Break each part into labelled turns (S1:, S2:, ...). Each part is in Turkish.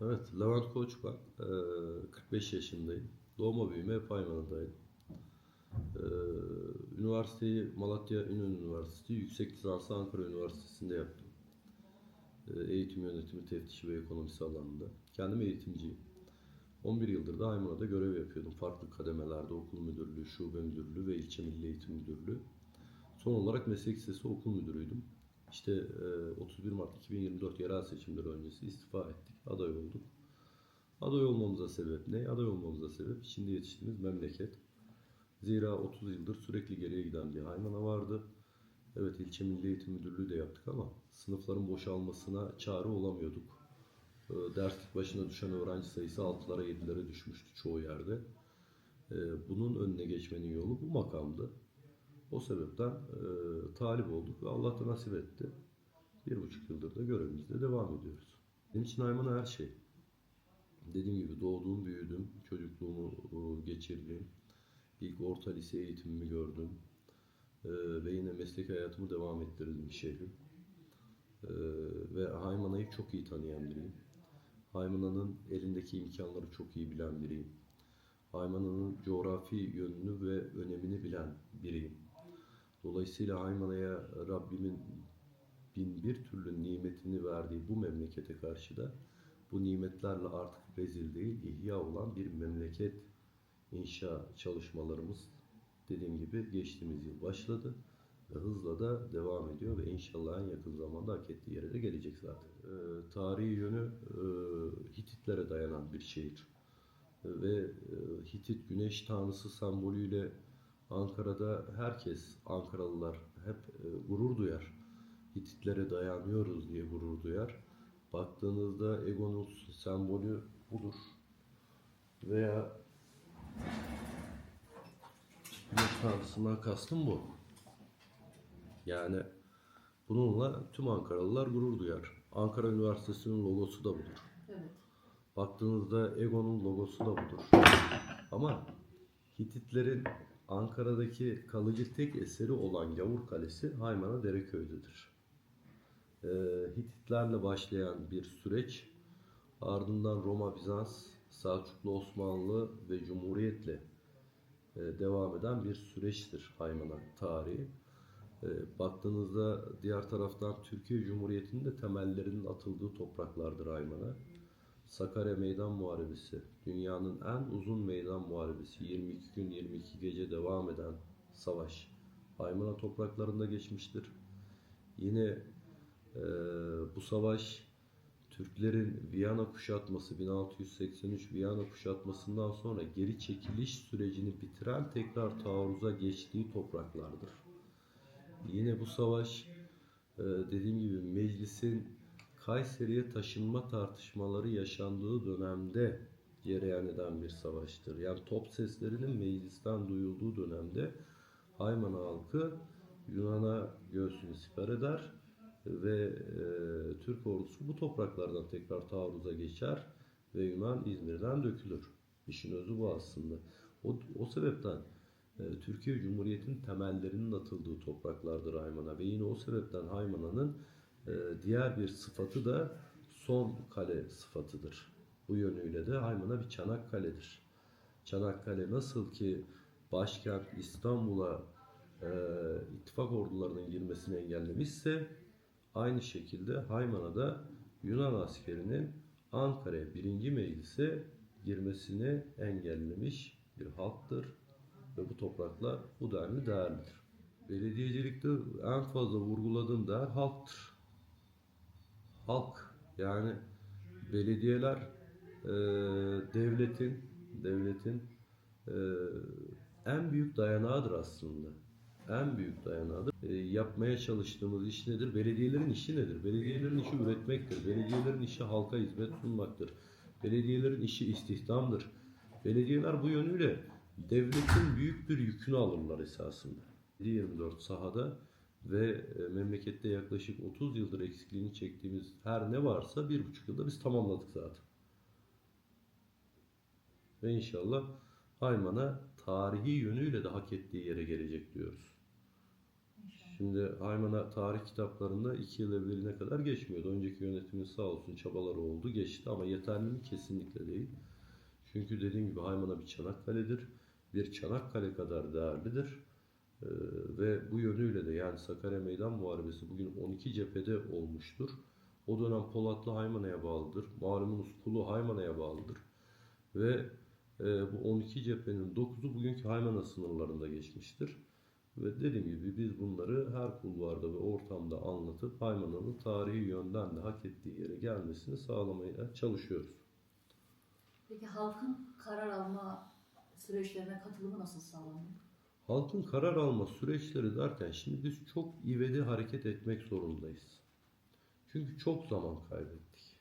S1: Evet, Levent Koç ben. Ee, 45 yaşındayım. Doğma büyüme hep Ayman'dayım. Ee, üniversiteyi Malatya Ünlü Üniversitesi, yüksek lisansı Ankara Üniversitesi'nde yaptım. Ee, eğitim yönetimi, teftişi ve ekonomisi alanında. Kendim eğitimciyim. 11 yıldır da Aymana'da görev yapıyordum. Farklı kademelerde okul müdürlüğü, şube müdürlüğü ve ilçe milli eğitim müdürlüğü. Son olarak meslek lisesi okul müdürüydüm. İşte e, 31 Mart 2024 yerel seçimleri öncesi istifa ettik, aday olduk. Aday olmamıza sebep ne? Aday olmamıza sebep içinde yetiştiğimiz memleket. Zira 30 yıldır sürekli geriye giden bir Haymana vardı. Evet ilçe milli eğitim müdürlüğü de yaptık ama sınıfların boşalmasına çare olamıyorduk. E, Derslik başına düşen öğrenci sayısı 6'lara 7'lere düşmüştü çoğu yerde. E, Bunun önüne geçmenin yolu bu makamdı. O sebepten e, talip olduk ve Allah da nasip etti. Bir buçuk yıldır da görevimizde devam ediyoruz. Benim için Ayman her şey. Dediğim gibi doğduğum, büyüdüm, çocukluğumu e, geçirdim. İlk orta lise eğitimimi gördüm. E, ve yine meslek hayatımı devam ettirdim şehrim. E, ve Haymana'yı çok iyi tanıyan biriyim. Haymana'nın elindeki imkanları çok iyi bilen biriyim. Haymana'nın coğrafi yönünü ve önemini bilen biriyim. Dolayısıyla Haymana'ya Rabbimin bin bir türlü nimetini verdiği bu memlekete karşı da bu nimetlerle artık rezil değil, ihya olan bir memleket inşa çalışmalarımız dediğim gibi geçtiğimiz yıl başladı ve hızla da devam ediyor ve inşallah en yakın zamanda hak ettiği yere de gelecek zaten. Ee, tarihi yönü e, Hititlere dayanan bir şehir ve e, Hitit güneş tanrısı sembolüyle Ankara'da herkes, Ankaralılar hep e, gurur duyar. Hititlere dayanıyoruz diye gurur duyar. Baktığınızda Egon'un sembolü budur. Veya tanrısından kastım bu. Yani bununla tüm Ankaralılar gurur duyar. Ankara Üniversitesi'nin logosu da budur.
S2: Evet.
S1: Baktığınızda Egon'un logosu da budur. Ama Hititlerin Ankara'daki kalıcı tek eseri olan Yavur Kalesi Haymana Dereköy'dedir. Ee, Hititlerle başlayan bir süreç ardından Roma, Bizans, Selçuklu, Osmanlı ve Cumhuriyet'le e, devam eden bir süreçtir Haymana tarihi. E, baktığınızda diğer taraftan Türkiye Cumhuriyeti'nin de temellerinin atıldığı topraklardır Haymana. Sakarya Meydan Muharebesi, dünyanın en uzun meydan muharebesi, 22 gün 22 gece devam eden savaş, Haymana topraklarında geçmiştir. Yine e, bu savaş Türklerin Viyana kuşatması, 1683 Viyana kuşatmasından sonra geri çekiliş sürecini bitiren tekrar taarruza geçtiği topraklardır. Yine bu savaş e, dediğim gibi meclisin Kayseri'ye taşınma tartışmaları yaşandığı dönemde cereyan eden bir savaştır. Yani top seslerinin meclisten duyulduğu dönemde Haymana halkı Yunan'a göğsünü siper eder ve e, Türk ordusu bu topraklardan tekrar taarruza geçer ve Yunan İzmir'den dökülür. İşin özü bu aslında. O, o sebepten e, Türkiye Cumhuriyeti'nin temellerinin atıldığı topraklardır Haymana ve yine o sebepten Haymana'nın diğer bir sıfatı da son kale sıfatıdır. Bu yönüyle de Haymana bir Çanakkale'dir. Çanakkale nasıl ki başkent İstanbul'a e, ittifak ordularının girmesini engellemişse aynı şekilde Haymana'da Yunan askerinin Ankara'ya birinci meclise girmesini engellemiş bir halktır ve bu topraklar bu denli değerlidir. Belediyecilikte en fazla vurguladığım değer halktır. Halk yani belediyeler e, devletin devletin e, en büyük dayanağıdır aslında. En büyük dayanağıdır. E, yapmaya çalıştığımız iş nedir? Belediyelerin işi nedir? Belediyelerin işi üretmektir. Belediyelerin işi halka hizmet sunmaktır. Belediyelerin işi istihdamdır. Belediyeler bu yönüyle devletin büyük bir yükünü alırlar esasında. 24 sahada ve e, memlekette yaklaşık 30 yıldır eksikliğini çektiğimiz her ne varsa bir buçuk yılda biz tamamladık zaten. Ve inşallah Hayman'a tarihi yönüyle de hak ettiği yere gelecek diyoruz. Şimdi Haymana tarih kitaplarında iki yıl evveline kadar geçmiyordu. Önceki yönetimin sağ olsun çabaları oldu geçti ama yeterli mi? Kesinlikle değil. Çünkü dediğim gibi Haymana bir Çanakkale'dir. Bir Çanakkale kadar değerlidir. Ee, ve bu yönüyle de yani Sakarya Meydan Muharebesi bugün 12 cephede olmuştur. O dönem Polatlı Haymana'ya bağlıdır. Malumunuz Kulu Haymana'ya bağlıdır. Ve e, bu 12 cephenin 9'u bugünkü Haymana sınırlarında geçmiştir. Ve dediğim gibi biz bunları her kulvarda ve ortamda anlatıp Haymana'nın tarihi yönden de hak ettiği yere gelmesini sağlamaya çalışıyoruz.
S2: Peki halkın karar alma süreçlerine katılımı nasıl sağlanıyor?
S1: Halkın karar alma süreçleri derken şimdi biz çok ivedi hareket etmek zorundayız. Çünkü çok zaman kaybettik.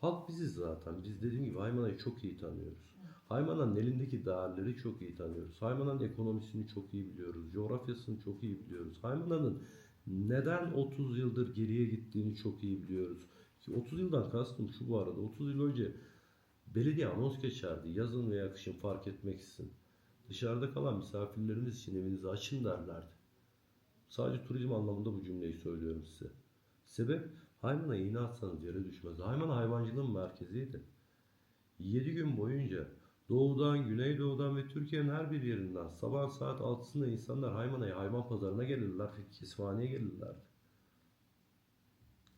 S1: Halk biziz zaten. Biz dediğim gibi Haymana'yı çok iyi tanıyoruz. Haymana'nın elindeki değerleri çok iyi tanıyoruz. Haymana'nın ekonomisini çok iyi biliyoruz. Coğrafyasını çok iyi biliyoruz. Haymana'nın neden 30 yıldır geriye gittiğini çok iyi biliyoruz. Ki 30 yıldan kastım şu bu arada. 30 yıl önce belediye anons geçerdi. Yazın veya kışın fark etmeksizin. Dışarıda kalan misafirleriniz için evinizi açın derlerdi. Sadece turizm anlamında bu cümleyi söylüyorum size. Sebep Haymana iğne atsanız yere düşmez. Haymana hayvancılığın merkeziydi. 7 gün boyunca doğudan, güneydoğudan ve Türkiye'nin her bir yerinden sabah saat 6'sında insanlar Haymana'ya hayvan pazarına gelirler, kesimhaneye gelirlerdi.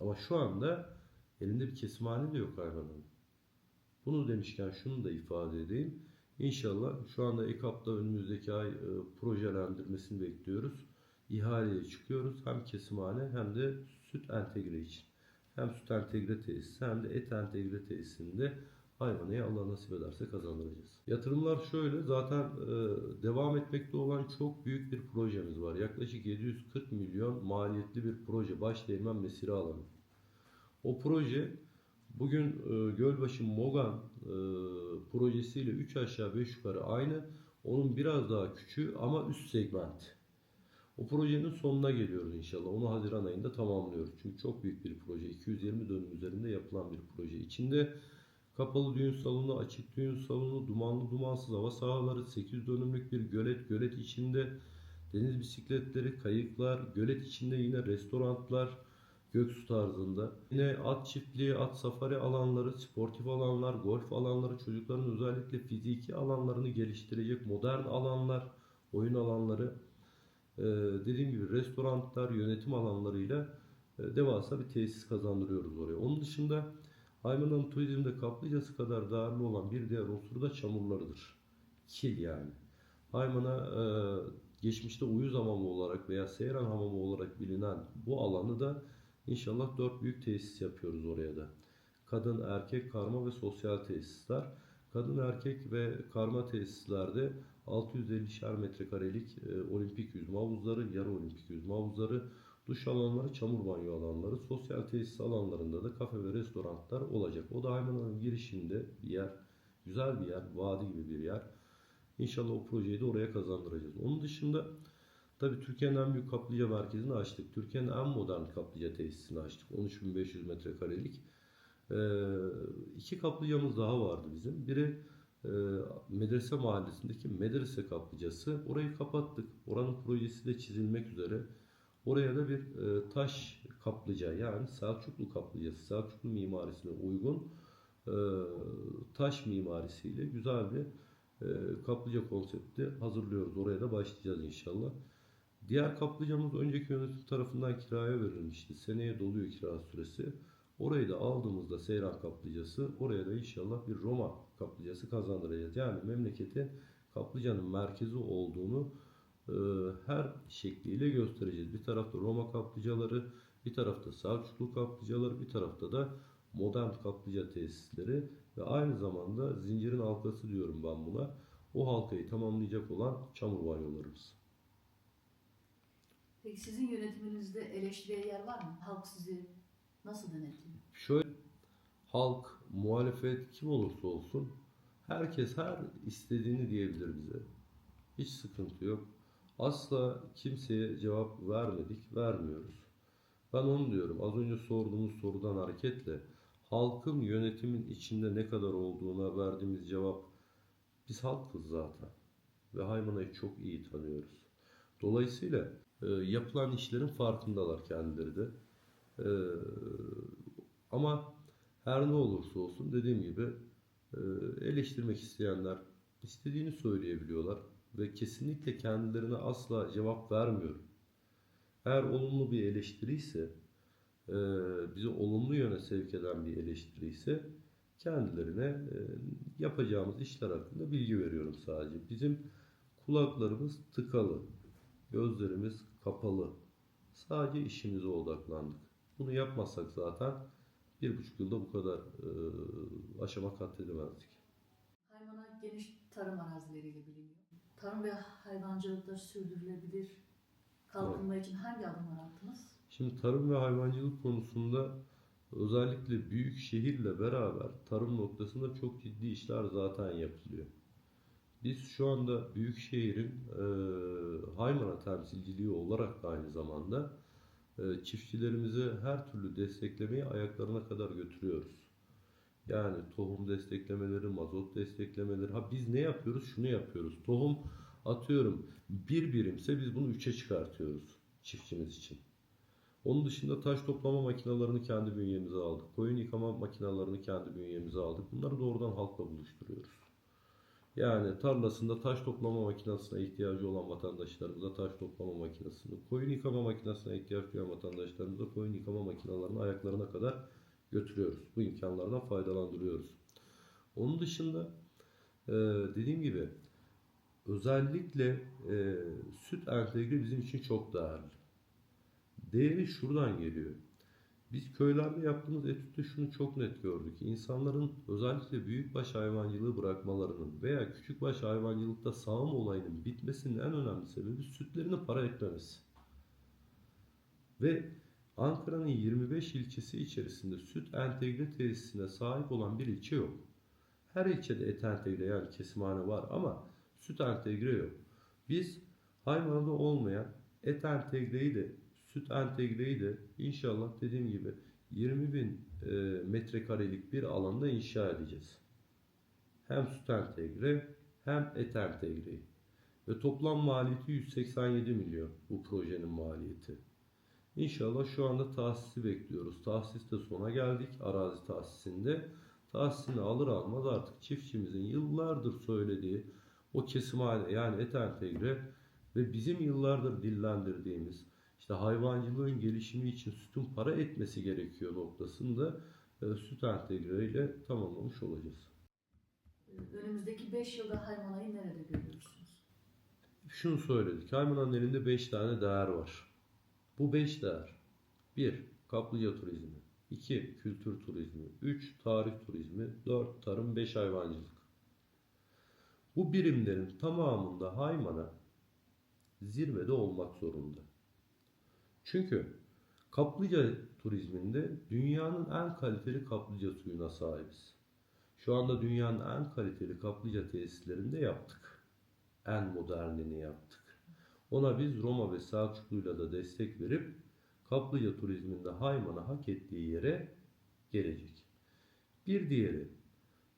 S1: Ama şu anda elinde bir kesimhane de yok hayvanın. Bunu demişken şunu da ifade edeyim. İnşallah şu anda EKAP'ta önümüzdeki ay e, projelendirmesini bekliyoruz. İhaleye çıkıyoruz. Hem kesimhane hem de süt entegre için. Hem süt entegre tesisi hem de et entegre tesisinde hayvanayı Allah nasip ederse kazandıracağız. Yatırımlar şöyle zaten e, devam etmekte olan çok büyük bir projemiz var. Yaklaşık 740 milyon maliyetli bir proje. Başdeğmen mesire alanı. O proje bugün e, Gölbaşı Mogan e, projesiyle 3 aşağı 5 yukarı aynı. Onun biraz daha küçüğü ama üst segment. O projenin sonuna geliyoruz inşallah. Onu Haziran ayında tamamlıyoruz. Çünkü çok büyük bir proje. 220 dönüm üzerinde yapılan bir proje. İçinde kapalı düğün salonu, açık düğün salonu, dumanlı dumansız hava sahaları, 8 dönümlük bir gölet, gölet içinde deniz bisikletleri, kayıklar, gölet içinde yine restoranlar, Göksu tarzında. Yine at çiftliği, at safari alanları, sportif alanlar, golf alanları, çocukların özellikle fiziki alanlarını geliştirecek modern alanlar, oyun alanları. Ee, dediğim gibi restoranlar, yönetim alanlarıyla e, devasa bir tesis kazandırıyoruz oraya. Onun dışında Haymana'nın turizmde kaplıcası kadar değerli olan bir diğer unsur da çamurlarıdır. Kil yani. Haymana e, geçmişte uyuz hamamı olarak veya seyran hamamı olarak bilinen bu alanı da İnşallah dört büyük tesis yapıyoruz oraya da. Kadın, erkek, karma ve sosyal tesisler. Kadın, erkek ve karma tesislerde 650'şer metrekarelik e, olimpik yüzme havuzları, yarı olimpik yüzme havuzları, duş alanları, çamur banyo alanları, sosyal tesis alanlarında da kafe ve restoranlar olacak. O da Haymana'nın girişinde bir yer, güzel bir yer, vadi gibi bir yer. İnşallah o projeyi de oraya kazandıracağız. Onun dışında Tabii Türkiye'nin en büyük kaplıca merkezini açtık. Türkiye'nin en modern kaplıca tesisini açtık. 13.500 metrekarelik. Ee, iki kaplıcamız daha vardı bizim. Biri e, Medrese Mahallesi'ndeki Medrese kaplıcası. Orayı kapattık. Oranın projesi de çizilmek üzere. Oraya da bir e, taş kaplıca yani Selçuklu kaplıcası, Selçuklu mimarisine uygun e, taş mimarisiyle güzel bir e, kaplıca konsepti hazırlıyoruz. Oraya da başlayacağız inşallah. Diğer kaplıcamız önceki yönetim tarafından kiraya verilmişti. Seneye doluyor kira süresi. Orayı da aldığımızda Seyran kaplıcası, oraya da inşallah bir Roma kaplıcası kazandıracağız. Yani memleketin kaplıcanın merkezi olduğunu e, her şekliyle göstereceğiz. Bir tarafta Roma kaplıcaları, bir tarafta Selçuklu kaplıcaları, bir tarafta da modern kaplıca tesisleri ve aynı zamanda zincirin halkası diyorum ben buna. O halkayı tamamlayacak olan çamur banyolarımız.
S2: Peki sizin yönetiminizde eleştiriye yer var mı? Halk sizi nasıl denetliyor?
S1: Şöyle halk, muhalefet kim olursa olsun herkes her istediğini diyebilir bize. Hiç sıkıntı yok. Asla kimseye cevap vermedik, vermiyoruz. Ben onu diyorum. Az önce sorduğumuz sorudan hareketle halkın yönetimin içinde ne kadar olduğuna verdiğimiz cevap biz halkız zaten. Ve Haymana'yı çok iyi tanıyoruz. Dolayısıyla e, yapılan işlerin farkındalar kendileri de. E, ama her ne olursa olsun dediğim gibi e, eleştirmek isteyenler istediğini söyleyebiliyorlar ve kesinlikle kendilerine asla cevap vermiyorum. Eğer olumlu bir eleştiri ise, e, bizi olumlu yöne sevk eden bir eleştiri ise kendilerine e, yapacağımız işler hakkında bilgi veriyorum sadece. Bizim kulaklarımız tıkalı, gözlerimiz kapalı. Sadece işimize odaklandık. Bunu yapmazsak zaten bir buçuk yılda bu kadar e, aşama kat edemezdik.
S2: Haymana geniş tarım arazileriyle biliniyor. Tarım ve hayvancılıkta sürdürülebilir kalkınma için hangi adımlar attınız?
S1: Şimdi tarım ve hayvancılık konusunda özellikle büyük şehirle beraber tarım noktasında çok ciddi işler zaten yapılıyor. Biz şu anda büyük şehrin e, Haymana temsilciliği olarak da aynı zamanda e, çiftçilerimizi her türlü desteklemeyi ayaklarına kadar götürüyoruz. Yani tohum desteklemeleri, mazot desteklemeleri. Ha biz ne yapıyoruz? Şunu yapıyoruz. Tohum atıyorum bir birimse biz bunu üçe çıkartıyoruz çiftçimiz için. Onun dışında taş toplama makinalarını kendi bünyemize aldık. Koyun yıkama makinalarını kendi bünyemize aldık. Bunları doğrudan halkla buluşturuyoruz. Yani tarlasında taş toplama makinesine ihtiyacı olan vatandaşlarımıza taş toplama makinesini, koyun yıkama makinesine ihtiyaç duyan vatandaşlarımıza koyun yıkama makinelerini ayaklarına kadar götürüyoruz. Bu imkanlardan faydalandırıyoruz. Onun dışında e, dediğim gibi özellikle e, süt entegre bizim için çok değerli. Değeri şuradan geliyor. Biz köylerde yaptığımız etütte şunu çok net gördük. İnsanların özellikle büyükbaş hayvancılığı bırakmalarının veya küçükbaş hayvancılıkta sağım olayının bitmesinin en önemli sebebi sütlerini para etmemesi. Ve Ankara'nın 25 ilçesi içerisinde süt entegre tesisine sahip olan bir ilçe yok. Her ilçede et entegre yani kesimhane var ama süt entegre yok. Biz Haymana'da olmayan et entegreyi de süt entegreyi de inşallah dediğim gibi 20 bin e, metrekarelik bir alanda inşa edeceğiz. Hem süt entegre hem et entegreyi. Ve toplam maliyeti 187 milyon bu projenin maliyeti. İnşallah şu anda tahsisi bekliyoruz. Tahsiste sona geldik arazi tahsisinde. Tahsisini alır almaz artık çiftçimizin yıllardır söylediği o kesimhane yani et entegre ve bizim yıllardır dillendirdiğimiz işte hayvancılığın gelişimi için sütün para etmesi gerekiyor noktasında e, süt entegre ile tamamlamış olacağız.
S2: Önümüzdeki 5 yılda Haymana'yı nerede görüyorsunuz?
S1: Şunu söyledik. Haymana'nın elinde 5 tane değer var. Bu 5 değer. 1. Kaplıca turizmi. 2. Kültür turizmi. 3. Tarih turizmi. 4. Tarım. 5. Hayvancılık. Bu birimlerin tamamında Haymana zirvede olmak zorunda. Çünkü kaplıca turizminde dünyanın en kaliteli kaplıca suyuna sahibiz. Şu anda dünyanın en kaliteli kaplıca tesislerinde yaptık. En modernini yaptık. Ona biz Roma ve Selçuklu'yla da destek verip kaplıca turizminde Hayman'a hak ettiği yere gelecek. Bir diğeri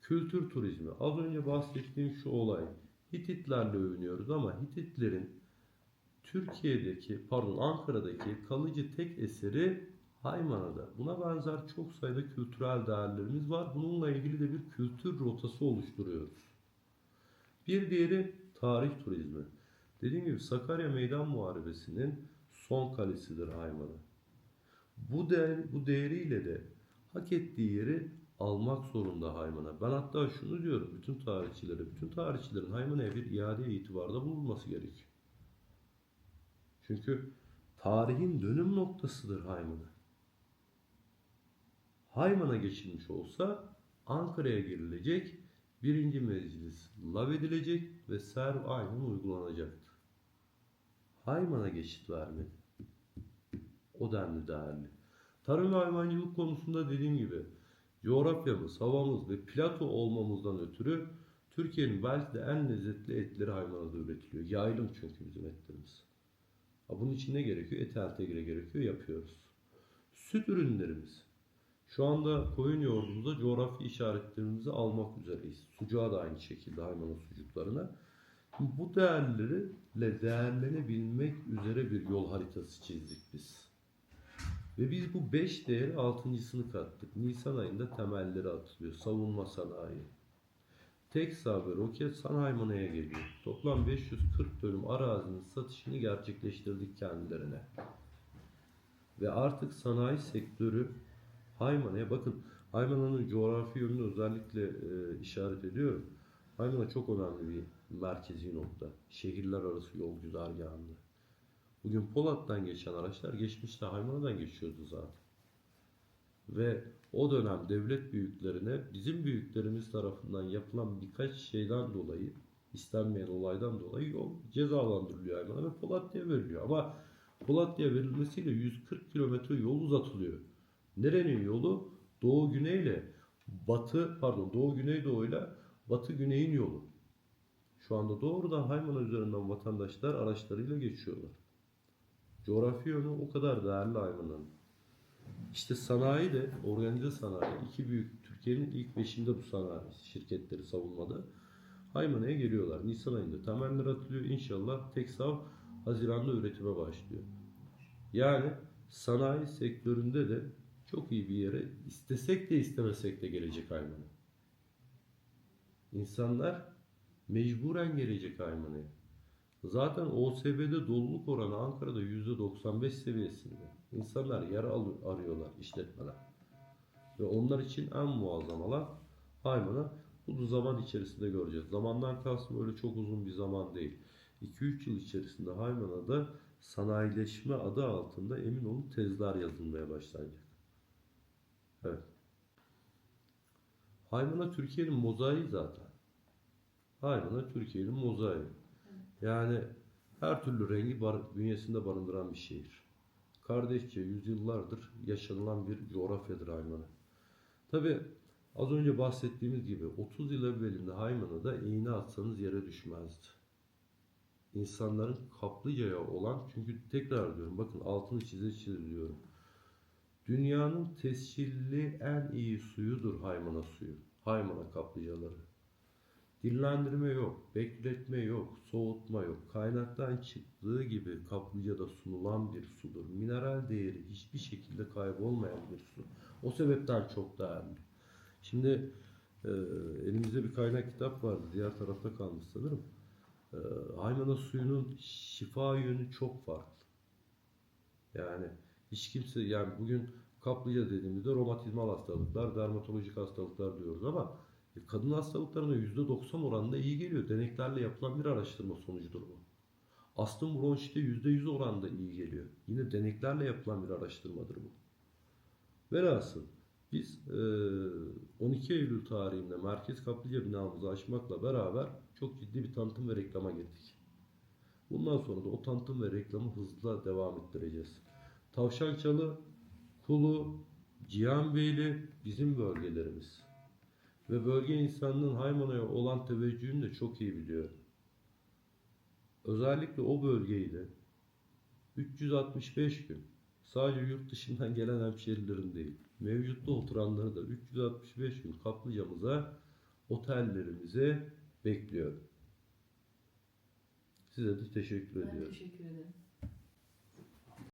S1: kültür turizmi. Az önce bahsettiğim şu olay. Hititlerle övünüyoruz ama Hititlerin Türkiye'deki, pardon Ankara'daki kalıcı tek eseri Haymana'da. Buna benzer çok sayıda kültürel değerlerimiz var. Bununla ilgili de bir kültür rotası oluşturuyoruz. Bir diğeri tarih turizmi. Dediğim gibi Sakarya Meydan Muharebesi'nin son kalesidir Haymana. Bu değer, bu değeriyle de hak ettiği yeri almak zorunda Haymana. Ben hatta şunu diyorum bütün tarihçilere, bütün tarihçilerin Haymana'ya bir iade itibarda bulunması gerekiyor. Çünkü tarihin dönüm noktasıdır Haymana. Hayman'a geçilmiş olsa Ankara'ya girilecek, birinci meclis lav edilecek ve serv aynen uygulanacaktı. Hayman'a geçit vermedi. O denli değerli. Tarım ve hayvancılık konusunda dediğim gibi coğrafyamız, havamız ve plato olmamızdan ötürü Türkiye'nin belki de en lezzetli etleri Haymana'da üretiliyor. Yaylım çünkü bizim etlerimiz. Bunun için ne gerekiyor? Et entegre gerekiyor, yapıyoruz. Süt ürünlerimiz. Şu anda koyun yoğurdumuza coğrafi işaretlerimizi almak üzereyiz. Sucuğa da aynı şekilde hayvanın sucuklarına. Bu değerlerle değerlenebilmek üzere bir yol haritası çizdik biz. Ve biz bu 5 değeri altıncısını kattık. Nisan ayında temelleri atılıyor. Savunma sanayi. Teksa ve roket sanayi manaya geliyor. Toplam 540 dönüm arazinin satışını gerçekleştirdik kendilerine. Ve artık sanayi sektörü Haymana'ya bakın Haymana'nın coğrafi yönünü özellikle e, işaret ediyorum. Haymana çok önemli bir merkezi nokta. Şehirler arası yol güzergahında. Bugün Polat'tan geçen araçlar geçmişte Haymana'dan geçiyordu zaten. Ve o dönem devlet büyüklerine bizim büyüklerimiz tarafından yapılan birkaç şeyden dolayı istenmeyen olaydan dolayı yol cezalandırılıyor Hayman'a ve Polatlı'ya veriliyor. Ama Polatlı'ya verilmesiyle 140 kilometre yol uzatılıyor. Nerenin yolu? Doğu güneyle batı pardon doğu güneydoğuyla batı güneyin yolu. Şu anda doğrudan Haymana üzerinden vatandaşlar araçlarıyla geçiyorlar. Coğrafi yönü o kadar değerli Haymana'nın. İşte sanayi de organize sanayi. iki büyük Türkiye'nin ilk beşinde bu sanayi şirketleri savunmada. Haymana'ya geliyorlar. Nisan ayında temeller atılıyor. İnşallah Teksav Haziran'da üretime başlıyor. Yani sanayi sektöründe de çok iyi bir yere istesek de istemesek de gelecek Haymana. İnsanlar mecburen gelecek Haymana'ya. Zaten OSB'de doluluk oranı Ankara'da %95 seviyesinde. İnsanlar yer arıyorlar işletmeler. Ve onlar için en muazzam alan Haymana. Bunu zaman içerisinde göreceğiz. Zamandan kastım öyle çok uzun bir zaman değil. 2-3 yıl içerisinde Haymana'da sanayileşme adı altında emin olun tezler yazılmaya başlayacak. Evet. Haymana Türkiye'nin mozaiği zaten. Haymana Türkiye'nin mozaiği. Yani her türlü rengi bar- bünyesinde barındıran bir şehir. Kardeşçe yüzyıllardır yaşanılan bir coğrafyadır Haymana. Tabi az önce bahsettiğimiz gibi 30 yıl evvelinde Haymana'da iğne atsanız yere düşmezdi. İnsanların kaplıcaya olan çünkü tekrar diyorum bakın altını çize çize diyorum. Dünyanın tescilli en iyi suyudur Haymana suyu. Haymana kaplıcaları. Dinlendirme yok, bekletme yok, soğutma yok. Kaynaktan çıktığı gibi kaplıcada sunulan bir sudur. Mineral değeri hiçbir şekilde kaybolmayan bir su. O sebepten çok değerli. Şimdi e, elimizde bir kaynak kitap vardı. Diğer tarafta kalmış sanırım. E, Haymana suyunun şifa yönü çok farklı. Yani hiç kimse yani bugün kaplıca dediğimizde romatizmal hastalıklar, dermatolojik hastalıklar diyoruz ama kadın hastalıklarına %90 oranında iyi geliyor. Deneklerle yapılan bir araştırma sonucudur bu. Astım bronşite %100 oranında iyi geliyor. Yine deneklerle yapılan bir araştırmadır bu. Velhasıl biz e, 12 Eylül tarihinde Merkez Kaplıca binamızı açmakla beraber çok ciddi bir tanıtım ve reklama girdik. Bundan sonra da o tanıtım ve reklamı hızla devam ettireceğiz. Tavşançalı, Kulu, Cihanbeyli bizim bölgelerimiz. Ve bölge insanının Haymana'ya olan teveccühünü de çok iyi biliyor. Özellikle o bölgeyi de 365 gün sadece yurt dışından gelen hemşerilerin değil, mevcutta oturanları da 365 gün kaplıcamıza, otellerimize bekliyor. Size de teşekkür
S2: Ben
S1: ediyorum.
S2: teşekkür ederim.